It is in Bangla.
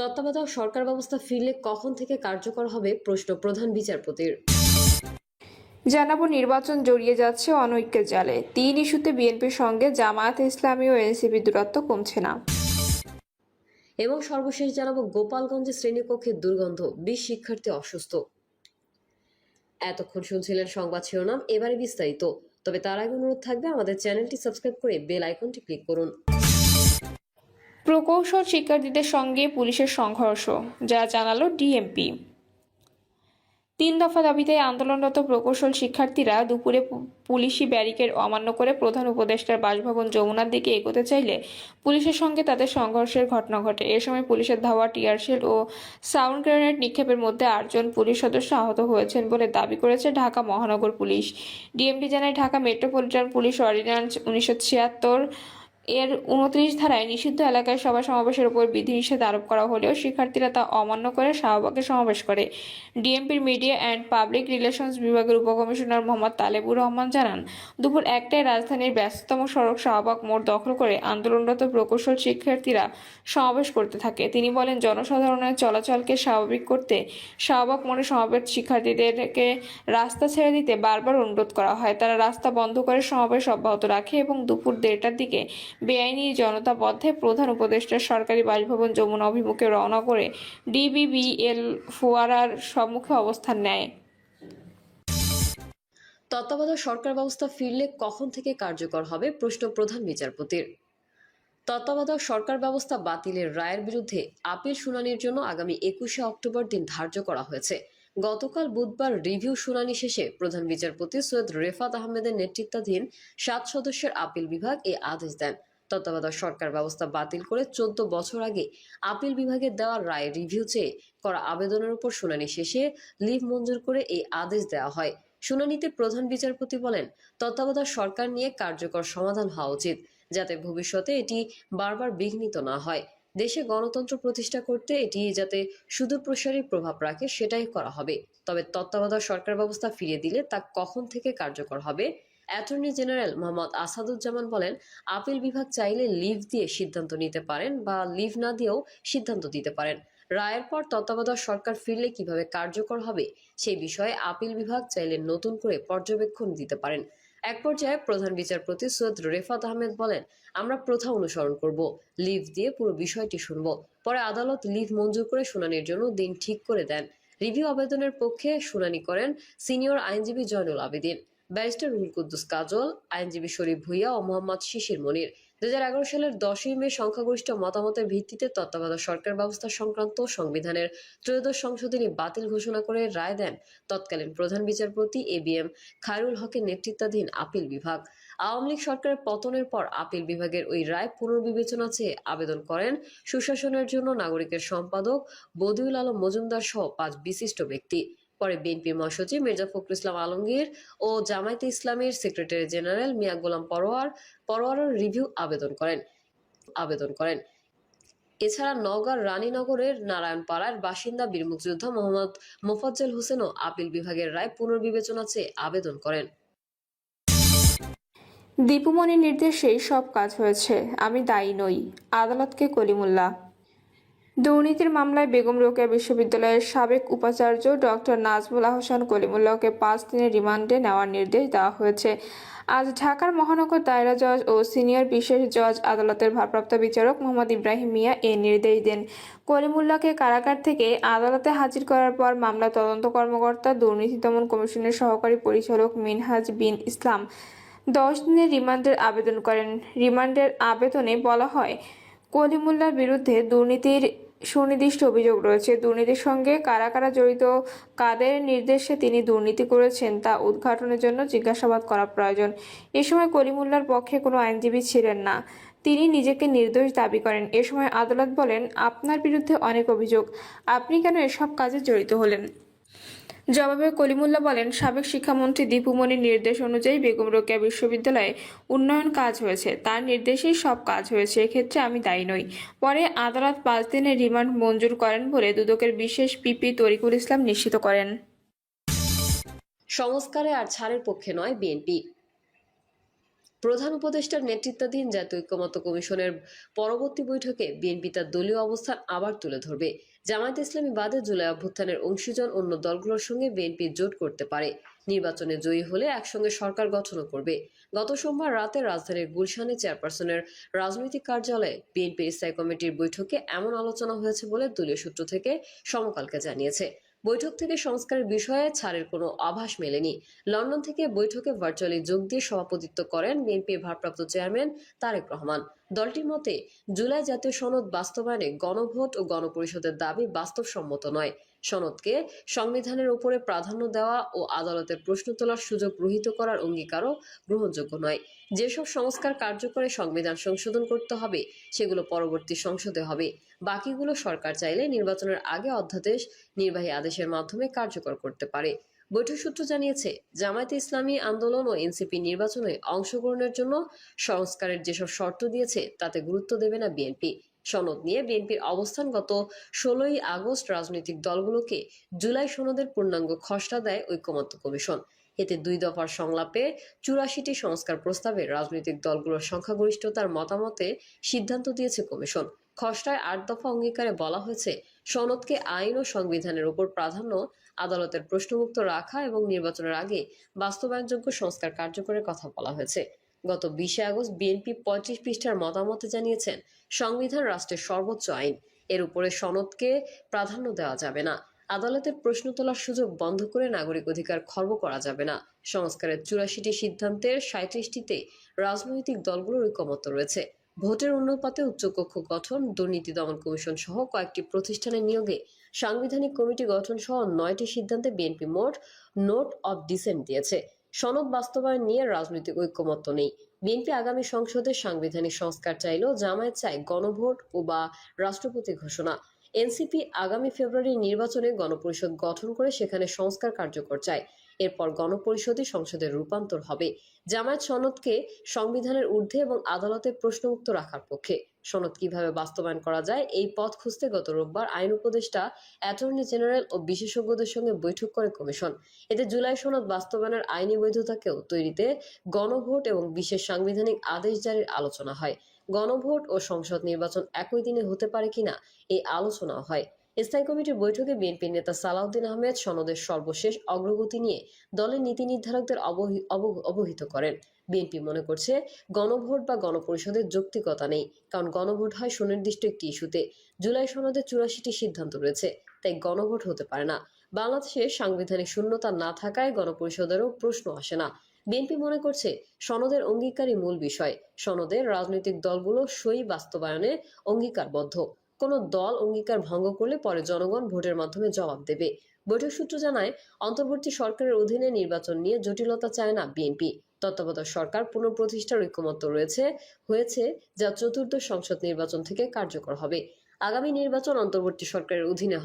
তত্ত্বাবধায়ক সরকার ব্যবস্থা ফিরলে কখন থেকে কার্যকর হবে প্রশ্ন প্রধান বিচারপতির। জানাব নির্বাচন জড়িয়ে যাচ্ছে অনৈক্যের জালে। তিন ইস্যুতে বিএনপির সঙ্গে জামায়াত ইসলামী ও এনসিপি দূরত্ব কমছে না। এবং সর্বশেষ জানাব গোপালগঞ্জে শ্রেণীকক্ষের দুর্গন্ধ বিশ শিক্ষার্থী অসুস্থ। এতক্ষণ শুনছিলেন সংবাদ শিরোনাম এবারে বিস্তারিত। তবে তার আগে অনুরোধ থাকবে আমাদের চ্যানেলটি সাবস্ক্রাইব করে বেল আইকনটি ক্লিক করুন। প্রকৌশল শিক্ষার্থীদের সঙ্গে পুলিশের সংঘর্ষ, যা জানালো ডিএমপি তিন দফা দাবিতে আন্দোলনরত প্রকৌশল শিক্ষার্থীরা দুপুরে পুলিশি ব্যারিকেড অমান্য করে প্রধান উপদেষ্টার বাসভবন যমুনার দিকে এগোতে চাইলে পুলিশের সঙ্গে তাদের সংঘর্ষের ঘটনা ঘটে। এ সময় পুলিশের ধাওয়া টিয়ারশেল ও সাউন্ড গ্রেনেড নিক্ষেপের মধ্যে আটজন পুলিশ সদস্য আহত হয়েছেন বলে দাবি করেছে ঢাকা মহানগর পুলিশ। ডিএমপি জানায়, ঢাকা মেট্রোপলিটন পুলিশ অর্ডিন্যান্স উনিশশো ছিয়াত্তর এর উনত্রিশ ধারায় নিষিদ্ধ এলাকায় সভা সমাবেশের উপর বিধিনিষেধ আরোপ করা হলেও শিক্ষার্থীরা তা অমান্য করে শাহবাগে সমাবেশ করে। ডিএমপির মিডিয়া অ্যান্ড পাবলিক রিলেশনস বিভাগের উপকমিশনার মোহাম্মদ তালেবুর রহমান জানান, দুপুর একটায় রাজধানীর ব্যস্ততম সড়ক শাহবাগ মোড় দখল করে আন্দোলনরত প্রকৌশল শিক্ষার্থীরা সমাবেশ করতে থাকে। তিনি বলেন, জনসাধারণের চলাচলকে স্বাভাবিক করতে শাহবাগ মোড়ে সমাবেশ শিক্ষার্থীদেরকে রাস্তা ছেড়ে দিতে বারবার অনুরোধ করা হয়। তারা রাস্তা বন্ধ করে সমাবেশ অব্যাহত রাখে এবং দুপুর দেড়টার দিকে বেআইনি জনতা পথে প্রধান উপদেষ্টার সরকারি বাসভবন যমুনা অভিমুখে রওনা করে ডিবিবিএল ফোয়ারার সম্মুখে অবস্থান নেয়। তত্ত্বাবধায়ক সরকার ব্যবস্থা ফিরলে কখন থেকে কার্যকর হবে প্রশ্ন প্রধান বিচারপতির। তত্ত্বাবধায়ক সরকার ব্যবস্থা বাতিলের রায়ের বিরুদ্ধে আপিল শুনানির জন্য আগামী একুশে অক্টোবর দিন ধার্য করা হয়েছে। গতকাল বুধবার রিভিউ শুনানি শেষে প্রধান বিচারপতি সৈয়দ রেফাত আহমেদের নেতৃত্বাধীন সাত সদস্যের আপিল বিভাগ এই আদেশ দেন। তত্ত্বাবধায়ক সরকার ব্যবস্থা বাতিল করে চোদ্দ বছর আগে আপিল বিভাগের দেওয়া রায় রিভিউ চেয়ে করা আবেদনের উপর শুনানি শেষে লিভ মঞ্জুর করে এই আদেশ দেওয়া হয়। শুনানিতে প্রধান বিচারপতি বলেন, তত্ত্বাবধায়ক সরকার নিয়ে কার্যকর সমাধান হওয়া উচিত, যাতে ভবিষ্যতে এটি বারবার বিঘ্নিত না হয়। দেশে গণতন্ত্র প্রতিষ্ঠা করতে এটি যাতে সুদূরপ্রসারী প্রভাব রাখে সেটাই করা হবে। তবে তত্ত্বাবধায়ক সরকার ব্যবস্থা ফিরিয়ে দিলে তা কখন থেকে কার্যকর হবে অ্যাটর্নি জেনারেল মোহাম্মদ আসাদুজ্জামান বলেন, আপিল বিভাগ চাইলে লিভ দিয়ে সিদ্ধান্ত নিতে পারেন বা লিভ না দিয়েও সিদ্ধান্ত দিতে পারেন। রায়ের পর তত্ত্বাবধায়ক সরকার ফিরলে কীভাবে কার্যকর হবে, সেই বিষয়ে আপিল বিভাগ চাইলে নতুন করে পর্যবেক্ষণ দিতে পারেন। এক পর্যায়ে প্রধান বিচারপতি সৈয়দ রেফাত আহমেদ বলেন, আমরা প্রথা অনুসরণ করব, লিভ দিয়ে পুরো বিষয়টি শুনব। পরে আদালত লিভ মঞ্জুর করে শুনানির জন্য দিন ঠিক করে দেন। রিভিউ আবেদনের পক্ষে শুনানি করেন সিনিয়র আইনজীবী জয়নুল আবেদিন। ব্যারিস্টার রুহুল কুদ্দুস কাজল, আইনজীবী শরীফ ভুইয়া ও মোহাম্মদ শিশির মনির। দু সালের দশই মে সংখ্যাগরিষ্ঠ মতামতের ভিত্তিতে তত্ত্বাবধায়ক সরকার ব্যবস্থা সংক্রান্ত সংবিধানের ত্রয়োদশ সংশোধনী বাতিল ঘোষণা করে রায় দেন তৎকালীন প্রধান বিচারপতি এ বি এম খায়রুল হকের নেতৃত্বাধীন আপিল বিভাগ। আওয়ামী লীগ সরকারের পতনের পর আপিল বিভাগের ওই রায় পুনর্বিবেচনা চেয়ে আবেদন করেন সুশাসনের জন্য নাগরিকের সম্পাদক বদিউল আলম মজুমদার সহ পাঁচ বিশিষ্ট ব্যক্তি। পরে বিএনপি মহাসচিব মির্জা ফখরুল ইসলাম আলমগীর ও জামায়াতে ইসলামীর সেক্রেটারি জেনারেল মিয়া গোলাম পরোয়ার পরোয়ারের রিভিউ আবেদন করেন আবেদন করেন। এছাড়া নওগাঁর রানীনগরের নারায়ণপাড়ার বাসিন্দা বীর মুক্তিযোদ্ধা মোহাম্মদ মোফাজ্জল হোসেনও আপিল বিভাগের রায় পুনর্বিবেচনা চেয়ে আবেদন করেন। দীপুমণির নির্দেশেই সব কাজ হয়েছে, আমি দায়ী নই, আদালতকে কলিমুল্লাহ। দুর্নীতির মামলায় বেগম রোকেয়া বিশ্ববিদ্যালয়ের সাবেক উপাচার্য ডক্টর নাজমুল আহসান কলিমুল্লাহকে পাঁচ দিনের রিমান্ডে নেওয়ার নির্দেশ দেওয়া হয়েছে। আজ ঢাকার মহানগর দায়রা জজ ও সিনিয়র বিশেষ জজ আদালতের ভারপ্রাপ্ত বিচারক মোহাম্মদ ইব্রাহিম মিয়া এ নির্দেশ দেন। কলিমুল্লাহকে কারাগার থেকে আদালতে হাজির করার পর মামলা তদন্ত কর্মকর্তা, দুর্নীতি দমন কমিশনের সহকারী পরিচালক মিনহাজ বিন ইসলাম দশ দিনের রিমান্ডের আবেদন করেন। রিমান্ডের আবেদনে বলা হয় কলিমুল্লার বিরুদ্ধে দুর্নীতির সুনির্দিষ্ট অভিযোগ রয়েছে। দুর্নীতির সঙ্গে কারা কারা জড়িত, কাদের নির্দেশে তিনি দুর্নীতি করেছেন তা উদ্ঘাটনের জন্য জিজ্ঞাসাবাদ করা প্রয়োজন। এ সময় কলিমুল্লার পক্ষে কোনো আইনজীবী ছিলেন না। তিনি নিজেকে নির্দোষ দাবি করেন। এ সময় আদালত বলেন, আপনার বিরুদ্ধে অনেক অভিযোগ। আপনি কেন এসব কাজে জড়িত হলেন? জবাবে কলিমুল্লাহ বলেন, সাবেক শিক্ষামন্ত্রী দীপুমণির নির্দেশ অনুযায়ী বেগম রোকেয়া বিশ্ববিদ্যালয়ে উন্নয়ন কাজ হয়েছে। তার নির্দেশেই সব কাজ হয়েছে, এক্ষেত্রে আমি দায়ী নই। পরে আদালত পাঁচ দিনের রিমান্ড মঞ্জুর করেন বলে দুদকের বিশেষ পিপি তরিকুল ইসলাম নিশ্চিত করেন। সংস্কারে আর ছাড়ের পক্ষে নয় বিএনপি। প্রধান উপদেষ্টার নেতৃত্বাধীন জাতীয় ঐক্যমত্য কমিশনের পরবর্তী বৈঠকে বিএনপি তার দলীয় অবস্থান আবার তুলে ধরবে। জামায়াত ইসলামী বাদে জুলাই অভ্যুত্থানের অংশীজন অন্য দলগুলোর সঙ্গে বিএনপি জোট করতে পারে। নির্বাচনে জয়ী হলে একসঙ্গে সরকার গঠনও করবে। গত সোমবার রাতে রাজধানীর গুলশানে চেয়ারপারসনের রাজনৈতিক কার্যালয়ে বিএনপির স্থায়ী কমিটির বৈঠকে এমন আলোচনা হয়েছে বলে দলীয় সূত্র থেকে সমকালকে জানিয়েছে। বৈঠক থেকে সংস্কারের বিষয়ে ছাড়ের কোনো আভাস মেলেনি। লন্ডন থেকে বৈঠকে ভার্চুয়ালি যোগ দিয়ে সভাপতিত্ব করেন বিএনপির ভারপ্রাপ্ত চেয়ারম্যান তারেক রহমান। দলটির মতে, জুলাই জাতীয় সনদ বাস্তবায়নে গণভোট ও গণপরিষদের দাবি বাস্তবসম্মত নয়। সনদকে সংবিধানের উপরে প্রাধান্য দেওয়া ও আদালতের প্রশ্ন তোলার সুযোগ রহিত করার অঙ্গীকারও গ্রহণযোগ্য নয়। যেসব সংস্কার কার্যকরে সংবিধান সংশোধন করতে হবে, সেগুলো পরবর্তী সংসদে হবে। বাকিগুলো সরকার চাইলে নির্বাচনের আগে অধ্যাদেশ, নির্বাহী আদেশের মাধ্যমে কার্যকর করতে পারে। বৈঠক সূত্র জানিয়েছে, জামায়াতে ইসলামী আন্দোলন ও এনসিপি নির্বাচনে অংশগ্রহণের জন্য সংস্কারের যেসব শর্ত দিয়েছে, তাতে গুরুত্ব দেবে না বিএনপি। সনদ নিয়ে বিএনপির অবস্থান গত ষোলোই আগস্ট রাজনৈতিক দলগুলোকে জুলাই সনদের পূর্ণাঙ্গ খসড়া দেয় ঐক্যমত্য কমিশন। এতে দুই দফার সংলাপে চুরাশিটি সংস্কার প্রস্তাবে রাজনৈতিক দলগুলোর সংখ্যাগরিষ্ঠতার মতামতে সিদ্ধান্ত দিয়েছে কমিশন। খসড়ায় আট দফা অঙ্গীকারে বলা হয়েছে, সনদকে আইন ও সংবিধানের উপর প্রাধান্য আদালতের প্রশ্নমুক্ত রাখা এবং নির্বাচনের আগে বাস্তবায়নযোগ্য সংস্কার কার্যকরের কথা বলা হয়েছে। গত বিশে আগস্ট বিএনপি পঁয়ত্রিশ পৃষ্ঠার মতামতে জানিয়েছেন, সংবিধান রাষ্ট্রের সর্বোচ্চ আইন। এর উপরে সনদকে প্রাধান্য দেওয়া যাবে না। আদালতের প্রশ্ন তোলার সুযোগ বন্ধ করে নাগরিক অধিকার খর্ব করা যাবে না। সংস্কারের চুরাশিটি সিদ্ধান্তের সাঁত্রিশটিতে রাজনৈতিক দলগুলোর ঐকমত্য রয়েছে। ভোটের অনুপাতে উচ্চকক্ষ গঠন, দুর্নীতি দমন কমিশন সহ কয়েকটি প্রতিষ্ঠানের নিয়োগে সাংবিধানিক কমিটি গঠন সহ নয়টি সিদ্ধান্তে বিএনপি মোট নোট অব ডিসেন্ট দিয়েছে। সনদ বাস্তবায়ন নিয়ে রাজনৈতিক ঐক্যমত্য নেই। বিএনপি আগামী সংসদে সাংবিধানিক সংস্কার চাইল জামায়াত চায় গণভোট ও বা রাষ্ট্রপতি ঘোষণা। এনসিপি আগামী ফেব্রুয়ারি নির্বাচনে গণপরিষদ গঠন করে সেখানে সংস্কার কার্যকর চায়। এরপর গণপরিষদই সংসদের রূপান্তর হবে। জামায়াত সনদকে সংবিধানের ঊর্ধ্বে এবং আদালতে প্রশ্নমুক্ত রাখার পক্ষে। সনদ কীভাবে বাস্তবায়ন করা যায়, এই পথ খুঁজতে গত রোববার আইন উপদেষ্টা, অ্যাটর্নি জেনারেল ও বিশেষজ্ঞদের সঙ্গে বৈঠক করে কমিশন। এতে জুলাই সনদ বাস্তবায়নের আইনি বৈধতাকেও তৈরিতে গণভোট এবং বিশেষ সাংবিধানিক আদেশ জারির আলোচনা হয়। গণভোট ও সংসদ নির্বাচন একই দিনে হতে পারে কিনা, এই আলোচনা হয়। স্থায়ী কমিটির বৈঠকে বিএনপি নেতা সালাউদ্দিন আহমেদ সনদের সর্বশেষ অগ্রগতি নিয়ে দলের নীতি নির্ধারকদের অবহি- অব- অবহিত করেন। বিএনপি মনে করছে গণভোট বা গণপরিষদের যৌক্তিকতা নেই, কারণ গণভোট হয় সুনির্দিষ্ট একটি ইস্যুতে। জুলাই সনদে চুরাশিটি সিদ্ধান্ত রয়েছে, তাই গণভোট হতে পারে না। বাংলাদেশে সাংবিধানিক শূন্যতা না থাকায় গণপরিষদেরও প্রশ্ন আসে না। বিএনপি মনে করছে সনদের অঙ্গীকারই মূল বিষয়। সনদের রাজনৈতিক দলগুলো সই বাস্তবায়নে অঙ্গীকারবদ্ধ। কোনো দল অঙ্গীকার ভঙ্গ করলে পরে জনগণ ভোটের মাধ্যমে জবাব দেবে। বৈঠক সূত্র জানায়, অন্তর্বর্তী সরকারের অধীনে নির্বাচন নিয়ে জটিলতা চায় না বিএনপি। তত্ত্বাবধায়ক সরকার পুনঃপ্রতিষ্ঠার ঐক্যমত্য রয়েছে, হয়েছে যা চতুর্থ সংসদ নির্বাচন থেকে কার্যকর হবে। আগামী নির্বাচন অন্তর্বর্তী সরকারের অধীনে